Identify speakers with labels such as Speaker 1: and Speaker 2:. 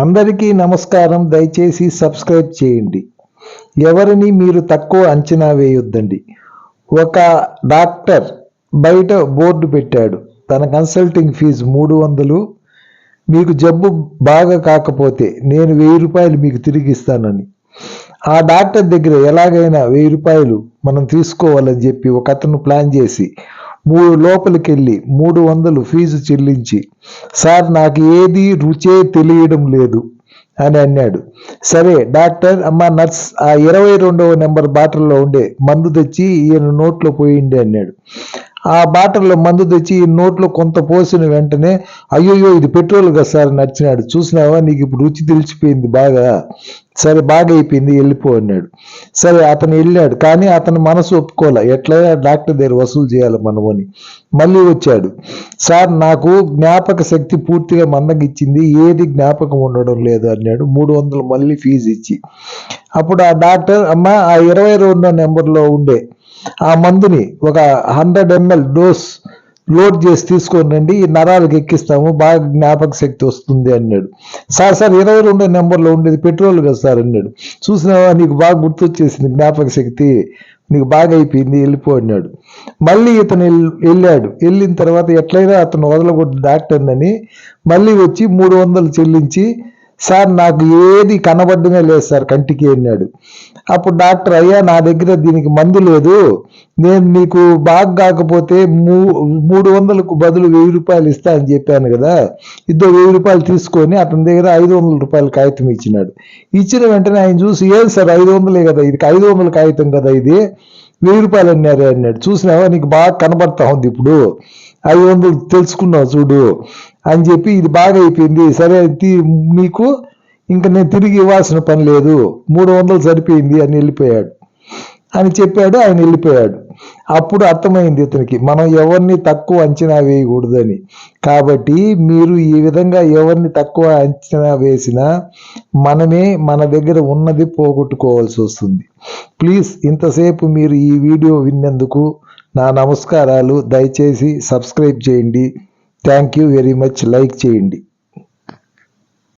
Speaker 1: అందరికీ నమస్కారం. దయచేసి సబ్స్క్రైబ్ చేయండి. ఎవరిని మీరు తక్కువ అంచనా వేయొద్దండి. ఒక డాక్టర్ బయట బోర్డు పెట్టాడు. తన కన్సల్టింగ్ ఫీజు మూడు వందలు. మీకు జబ్బు బాగా కాకపోతే నేను వెయ్యి రూపాయలు మీకు తిరిగి ఇస్తానని. ఆ డాక్టర్ దగ్గర ఎలాగైనా వెయ్యి రూపాయలు మనం తీసుకోవాలని చెప్పి ఒక అతను ప్లాన్ చేసి మూడు లోపలికి వెళ్ళి మూడు వందలు ఫీజు చెల్లించి సార్ నాకు ఏది రుచే తెలియడం లేదు అని అన్నాడు. సరే డాక్టర్ అమ్మ నర్స్ ఆ ఇరవై రెండవ నెంబర్ బాటిల్లో ఉండే మందు తెచ్చి ఈయన నోట్లో పోయిండి అన్నాడు. ఆ బాటిల్లో మందు తెచ్చి ఈ నోట్లో కొంత పోసిన వెంటనే అయ్యోయ్యో ఇది పెట్రోల్ కదా సార్ నచ్చినాడు. చూసినావా నీకు ఇప్పుడు రుచి తెలిసిపోయింది బాగా సరే బాగా అయిపోయింది వెళ్ళిపో అన్నాడు. సరే అతను వెళ్ళాడు కానీ అతను మనసు ఒప్పుకోలే. ఎట్లయినా డాక్టర్ దగ్గర వసూలు చేయాలి మనము అని. మళ్ళీ వచ్చాడు. సార్ నాకు జ్ఞాపక శక్తి పూర్తిగా మందగిచ్చింది ఏది జ్ఞాపకం ఉండడం లేదు అన్నాడు. మూడు వందలు మళ్ళీ ఫీజు ఇచ్చి. అప్పుడు ఆ డాక్టర్ అమ్మ ఆ ఇరవై రెండో నెంబర్లో ఉండే ఆ మందుని ఒక హండ్రెడ్ ఎంఎల్ డోస్ లోడ్ చేసి తీసుకొని రండి ఈ నరాలకు ఎక్కిస్తాము బాగా జ్ఞాపక శక్తి వస్తుంది అన్నాడు. సార్ సార్ ఇరవై రెండో నెంబర్లో ఉండేది పెట్రోల్ కదా సార్ అన్నాడు. చూసినావా నీకు బాగా గుర్తొచ్చేసింది జ్ఞాపక శక్తి నీకు బాగా అయిపోయింది వెళ్ళిపో అన్నాడు. మళ్ళీ ఇతను వెళ్ళాడు. వెళ్ళిన తర్వాత ఎట్లయినా అతను వదలగొట్టు డాక్టర్ అని మళ్ళీ వచ్చి మూడు వందలు చెల్లించి సార్ నాకు ఏది కనబడ్డమే లేదు సార్ కంటికి అన్నాడు. అప్పుడు డాక్టర్ అయ్యా నా దగ్గర దీనికి మందు లేదు. నేను నీకు బాగా కాకపోతే మూ మూడు వందలకు బదులు వెయ్యి రూపాయలు ఇస్తా అని చెప్పాను కదా. ఇద్దరు వెయ్యి రూపాయలు తీసుకొని అతని దగ్గర ఐదు వందల రూపాయలు కాగితం ఇచ్చినాడు. ఇచ్చిన వెంటనే ఆయన చూసి ఏం సార్ ఐదు వందలే కదా ఇది ఐదు వందల కాగితం కదా ఇది? వెయ్యి రూపాయలు అన్నారు అన్నాడు. చూసినావా నీకు బాగా కనబడతా ఉంది ఇప్పుడు. ఐదు వందలు తెలుసుకున్నావు చూడు. అని చెప్పి ఇది బాగా అయిపోయింది సరే నీకు ఇంకా నేను తిరిగి ఇవ్వాల్సిన పని లేదు. మూడు వందలు సరిపోయింది అని వెళ్ళిపోయాడు. అని చెప్పాడు ఆయన వెళ్ళిపోయాడు. అప్పుడు అర్థమైంది ఇతనికి మనం ఎవరిని తక్కువ అంచనా వేయకూడదని. కాబట్టి మీరు ఈ విధంగా ఎవరిని తక్కువ అంచనా వేసినా మనమే మన దగ్గర ఉన్నది పోగొట్టుకోవాల్సి వస్తుంది. ప్లీజ్ ఇంతసేపు మీరు ఈ వీడియో విన్నందుకు నా నమస్కారాలు. దయచేసి సబ్స్క్రైబ్ చేయండి. Thank you very much like చేయండి.